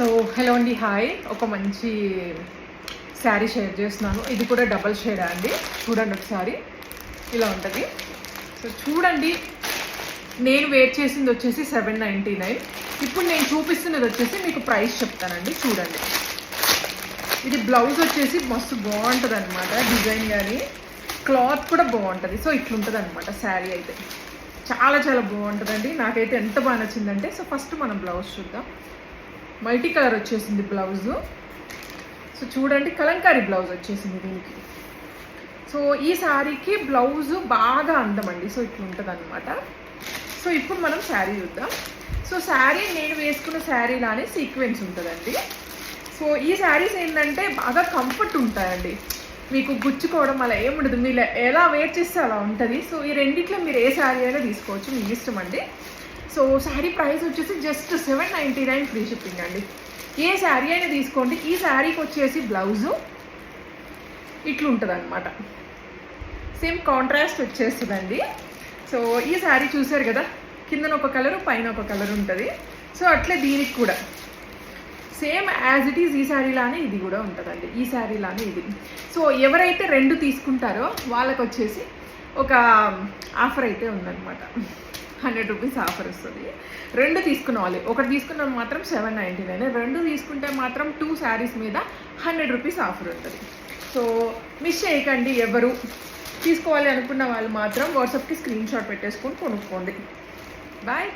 So hello అండి hi ఒక మంచి శారీ షేర్ చేస్తున్నాను. ఇది కూడా డబల్ షేడ్ అండి? చూడండి ఒకసారి. ఇలా ఉంటుంది. సో చూడండి. నేను వేర్ చేసింది వచ్చేసి సెవెన్ నైంటీ నైన్ ఇప్పుడు నేను చూపిస్తున్నది వచ్చేసి మీకు ప్రైస్ చెప్తానండి. చూడండి. ఇది బ్లౌజ్ వచ్చేసి మస్తు బాగుంటుంది అనమాట డిజైన్ కానీ క్లాత్ కూడా బాగుంటుంది. సో ఇట్లుంటుంది అనమాట శారీ అయితే. చాలా చాలా బాగుంటుందండి. నాకైతే ఎంత బాగా నచ్చిందంటే సో ఫస్ట్ మనం బ్లౌజ్ చూద్దాం. మల్టీ కలర్ వచ్చేసింది బ్లౌజ్. సో చూడండి కలంకారీ బ్లౌజ్ వచ్చేసింది దీనికి. సో ఈ శారీకి బ్లౌజు బాగా అందమండి. సో ఇట్లా ఉంటుంది అనమాట సో ఇప్పుడు మనం శారీ చూద్దాం. సో శారీ నేను వేసుకున్న శారీలానే సీక్వెన్స్ ఉంటుందండి. సో ఈ శారీస్ ఏంటంటే బాగా కంఫర్ట్ ఉంటాయండి. మీకు గుచ్చుకోవడం అలా ఏముండదు మీరు ఎలా వేర్ చేస్తే అలా ఉంటుంది. సో ఈ రెండిట్లో మీరు ఏ శారీ అయినా తీసుకోవచ్చు. మీ ఇష్టం అండి. సో శారీ ప్రైస్ వచ్చేసి just seven ninety nine free shipping అండి. ఏ శారీ అయినా తీసుకోండి. ఈ శారీకి వచ్చేసి బ్లౌజు ఇట్లుంటుంది అనమాట సేమ్ కాంట్రాస్ట్ వచ్చేస్తుందండి. సో ఈ శారీ చూసారు కదా? కిందన ఒక కలర్ పైన ఒక కలర్ ఉంటుంది. సో అట్లే దీనికి కూడా. సేమ్ యాజ్ ఇట్ ఈజ్ ఈ శారీలానే ఇది కూడా ఉంటుందండి. ఈ శారీలానే ఇది. సో ఎవరైతే రెండు తీసుకుంటారో వాళ్ళకి వచ్చేసి ఒక um, ఆఫర్ అయితే ఉందన్నమాట. హండ్రెడ్ రూపీస్ ఆఫర్ వస్తుంది. రెండు తీసుకున్న వాళ్ళు ఒకటి తీసుకున్న మాత్రం సెవెన్ నైంటీ నైన్. రెండు తీసుకుంటే మాత్రం టూ శారీస్ మీద హండ్రెడ్ రూపీస్ ఆఫర్ ఉంటుంది సో మిస్ చేయకండి ఎవరు. తీసుకోవాలి అనుకున్న వాళ్ళు మాత్రం వాట్సాప్కి స్క్రీన్ షాట్ పెట్టేసుకొని కొనుక్కోండి. బాయ్